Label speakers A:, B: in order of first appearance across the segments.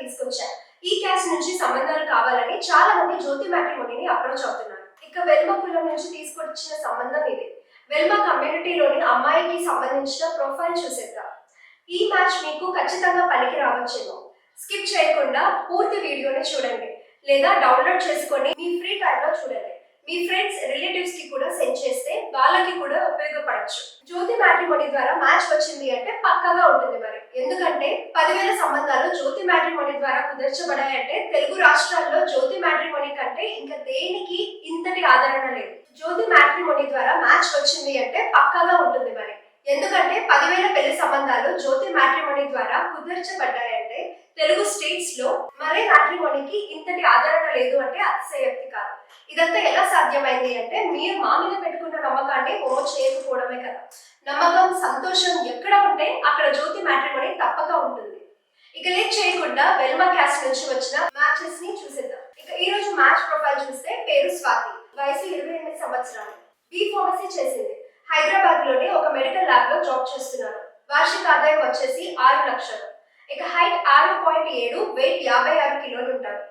A: తీసుకొచ్చా ఈ క్యాస్ట్ నుంచి సంబంధాలు కావాలని చాలా మంది జ్యోతి మ్యాట్రిమోనీని అప్రోచ్ అవుతున్నారు. ఇక వెల్మ కులం నుంచి తీసుకొచ్చిన సంబంధం ఇది. వెల్మ కమ్యూనిటీలోని అమ్మాయికి సంబంధించిన ప్రొఫైల్ చూసేద్దాం. ఈ మ్యాచ్ మీకు ఖచ్చితంగా పనికి రావచ్చేమో. స్కిప్ చేయకుండా పూర్తి వీడియోని చూడండి. లేదా డౌన్లోడ్ చేసుకొని మీ ఫ్రీ టైంలో చూడండి. మీ ఫ్రెండ్స్ రిలేటివ్స్కి కూడా సెండ్ చేస్తే వాళ్ళకి కూడా ఉపయోగపడచ్చు. మ్యాట్రిమోనీ ద్వారా మ్యాచ్ వచ్చింది అంటే పక్కాగా ఉంటుంది మరి. ఎందుకంటే పదివేల సంబంధాలు జ్యోతి మ్యాట్రిమోనీ ద్వారా కుదర్చబడాయంటే తెలుగు రాష్ట్రాల్లో జ్యోతి మ్యాట్రిమోనీ కంటే ఇంకా దేనికి ఇంతటి ఆదరణ లేదు. జ్యోతి మ్యాట్రిమోనీ ద్వారా మ్యాచ్ వచ్చింది అంటే పక్కాగా ఉంటుంది మరి. ఎందుకంటే పదివేల పెళ్ళి సంబంధాలు జ్యోతి మ్యాట్రిమోనీ ద్వారా కుదర్చబడ్డాయంటే తెలుగు స్టేట్స్లో మరే మ్యాట్రిమోనీకి ఇంతటి ఆదరణ లేదు అంటే అతిశయోక్తి కాదు. ఇదంతా ఎలా సాధ్యమైంది అంటే మీరు మా మీద పెట్టుకున్న నమ్మకాన్ని ఓ చేయకపోవడమే కదా. నమ్మకం సంతోషం ఎక్కడ ఉంటే అక్కడ జ్యోతి మ్యాట్రిమోనీ తప్పక ఉంటుంది. ఇక లేట్ చేయకుండా వెల్మా క్యాస్ట్ నుంచి వచ్చిన మ్యాచెస్ని చూసేద్దాం. ఇక ఈ రోజు మ్యాచ్ ప్రొఫైల్ చూస్తే పేరు స్వాతి. వయసు ఇరవై ఎనిమిది సంవత్సరాలు. బీ ఫార్మసీ చేసింది. హైదరాబాద్లోని ఒక మెడికల్ ల్యాబ్లో జాబ్ చేస్తున్నారు. వార్షిక ఆదాయం వచ్చేసి ఆరు లక్షలు. ఇక హైట్ ఆరు పాయింట్ ఏడు వెయిట్ యాభై ఆరు కిలోలు ఉంటారు.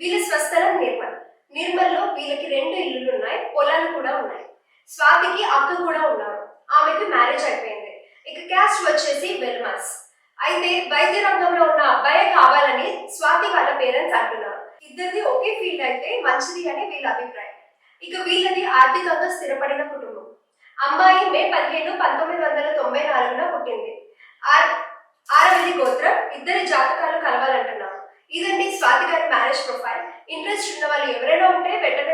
A: వీళ్ళ స్వస్థలం నిర్మల్. నిర్మల్లో వీళ్ళకి రెండు ఇల్లులు ఉన్నాయి పొలాలు కూడా ఉన్నాయి. స్వాతికి అక్క కూడా ఉన్నారు ఆమెకి మ్యారేజ్ అయిపోయింది ఇక క్యాస్ట్ వచ్చేసి వెల్మస్ అయితే వైద్య రంగంలో ఉన్న అబ్బాయే కావాలని స్వాతి వాళ్ళ పేరెంట్స్ అంటున్నారు. ఇద్దరిది ఒకే ఫీల్డ్ అయితే మంచిది అని వీళ్ళ అభిప్రాయం. ఇక వీళ్ళది ఆర్థికంగా స్థిరపడిన కుటుంబం. అమ్మాయి మే పదిహేను పంతొమ్మిది వందల తొంభై నాలుగున పుట్టింది. ఆర్ ఆరవది గోత్రం ఇద్దరి జాతకాలు కలవాలంటున్నారు. ఇదండి స్వాతి గారి మ్యారేజ్ ప్రొఫైల్ ఇంట్రెస్ట్ ఉన్న వాళ్ళు ఎవరైనా ఉంటే వెంటనే